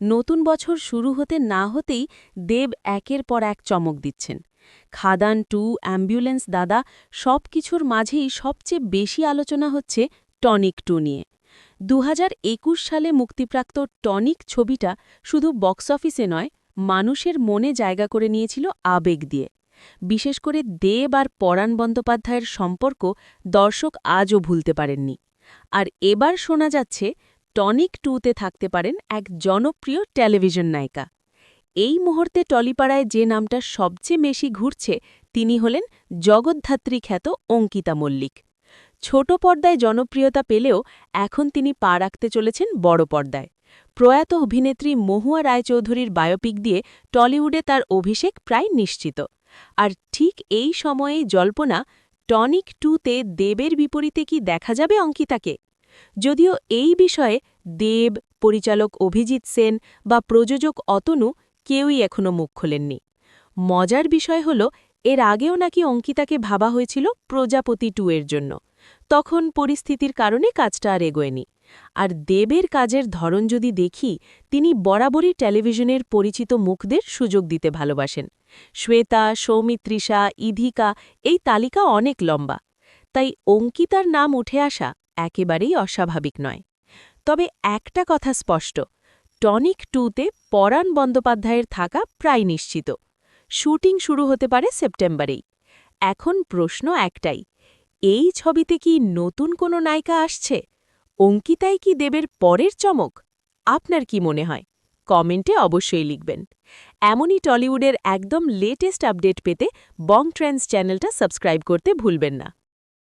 নতুন বছর শুরু হতে না হতেই দেব একের পর এক চমক দিচ্ছেন। খাদান টু, অ্যাম্বুলেন্স দাদা সব কিছুর মাঝেই সবচেয়ে বেশি আলোচনা হচ্ছে টনিক টু নিয়ে। দু হাজার একুশ সালে মুক্তিপ্রাপ্ত টনিক ছবিটা শুধু বক্স অফিসে নয়, মানুষের মনে জায়গা করে নিয়েছিল আবেগ দিয়ে। বিশেষ করে দেব আর পরাণ বন্দ্যোপাধ্যায়ের সম্পর্ক দর্শক আজও ভুলতে পারেননি। আর এবার শোনা যাচ্ছে টনিক টুতে থাকতে পারেন এক জনপ্রিয় টেলিভিশন নায়িকা। এই মুহূর্তে টলিপাড়ায় যে নামটা সবচেয়ে বেশি ঘুরছে, তিনি হলেন জগদ্ধাত্রী খ্যাত অঙ্কিতা মল্লিক। ছোট পর্দায় জনপ্রিয়তা পেলেও এখন তিনি পা রাখতে চলেছেন বড় পর্দায়। প্রয়াত অভিনেত্রী মহুয়া রায়চৌধুরীর বায়োপিক দিয়ে টলিউডে তার অভিষেক প্রায় নিশ্চিত। আর ঠিক এই সময়েই জল্পনা, টনিক টুতে দেবের বিপরীতে কি দেখা যাবে অঙ্কিতাকে? যদিও এই বিষয়ে দেব, পরিচালক অভিজিৎ সেন বা প্রযোজক অতনু কেউই এখনও মুখ খোলেননি। মজার বিষয় হল, এর আগেও নাকি অঙ্কিতাকে ভাবা হয়েছিল প্রজাপতি টু এর জন্য। তখন পরিস্থিতির কারণে কাজটা আর এগোয়নি। আর দেবের কাজের ধরন যদি দেখি, তিনি বরাবরই টেলিভিশনের পরিচিত মুখদের সুযোগ দিতে ভালোবাসেন। শ্বেতা, সৌমিত্রিষা, ইধিকা, এই তালিকা অনেক লম্বা। তাই অঙ্কিতার নাম উঠে আসা একেবারেই অস্বাভাবিক নয়। তবে একটা কথা স্পষ্ট, টনিক টুতে পরাণ বন্দ্যোপাধ্যায়ের থাকা প্রায় নিশ্চিত। শুটিং শুরু হতে পারে সেপ্টেম্বরেই। এখন প্রশ্ন একটাই, এই ছবিতে কি নতুন কোনো নায়িকা আসছে? অঙ্কিতাই কি দেবের পরের চমক? আপনার কি মনে হয়? কমেন্টে অবশ্যই লিখবেন। এমনই টলিউডের একদম লেটেস্ট আপডেট পেতে বং ট্রেন্ডস চ্যানেলটা সাবস্ক্রাইব করতে ভুলবেন না।